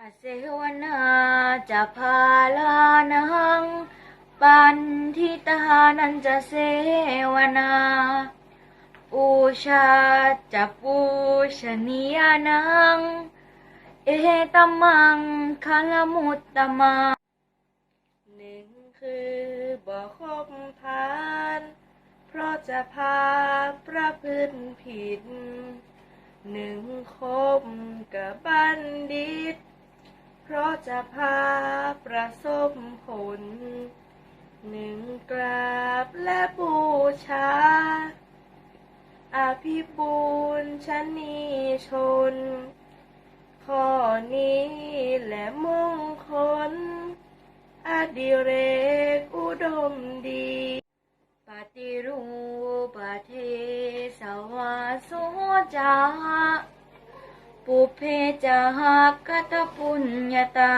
อาเสวนาจะพาลานัง ปันทิตานันจะเสวนา ปูชาจะปูชนียานัง เอตมังคลมุตตมังหนึ่งคือบ่คบพาน เพราะจะพาประพฤติผิด หนึ่งคบกับบัณฑิต เพราะจะพาประสบผล หนึ่งกราบและบูชาอภิบูรชนีชน ข้อนี้และมงคล อดิเรกอุดมดี ปฏิรูปเทสวาโสจา เพจหากตปุญญาตา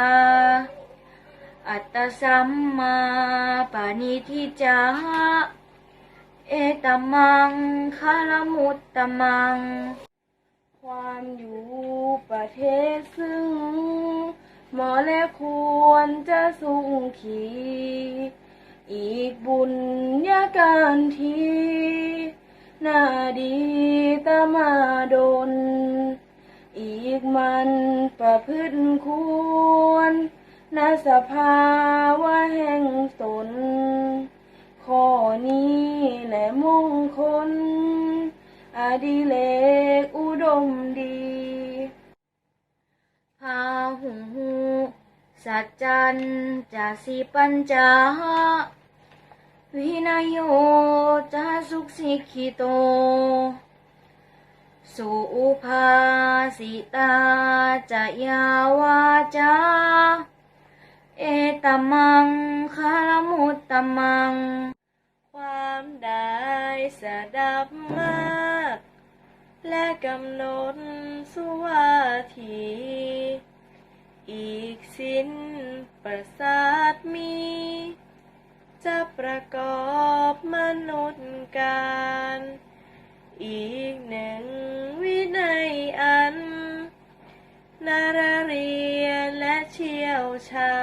อัตสัมมาปานิทิจาเอตมังคารมุตตมัง ความอยู่ประเทศซึ่ง หมอและควรจะสูงขี อีกบุญญาการที นาดีตมาดน กมันประพฤติควรนาสภาวะแห่งตนข้อนี้แหละมงคล อดิเลกอุดมดีพาหุหูสัจจันจะสิปัญจาวินยโยจะสุขสิกขิโต สุภาสิตาจะยาวาจา เอตมังคารมุตตมัง ความได้สดับมาก และกำหนดสุวาที อีกสิ้นประสาทมี จะประกอบมนุษย์การอีกหนึ่ง อัน นาราเรียนและเชี่ยวชา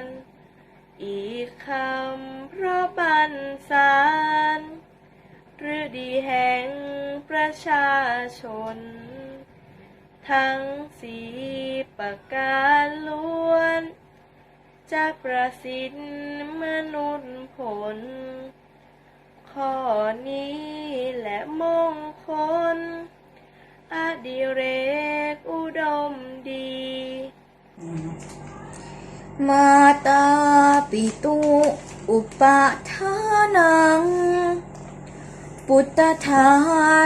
ญ อีกคำเพราะบันสารหรือดีแห่งประชาชน ทั้งสีประการล้วนจะประสิทธิ์มนุษย์ผล ข้อนี้และมงคล อดิเรกอุดมดี มาตาปิตุอุปาทานัง ปุตตทา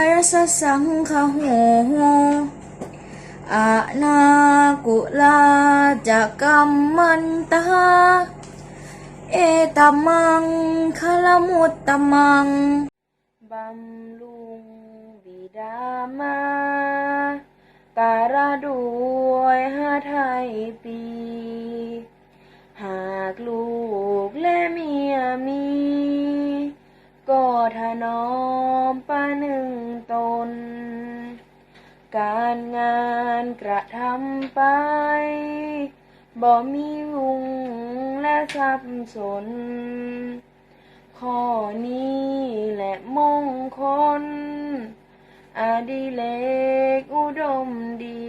รสสังคโหอานากุลาจะกัมมันตา เอตมังคลมุตตมังบำรุงบิ ดามารการะด้วยหาไทยปี หากลูกและเมียมี ก็ถนอมปะหนึ่งตน การงานกระทำไป บ่มีวุงและสับสน ข้อนี้ ดิเล็กอุดมดี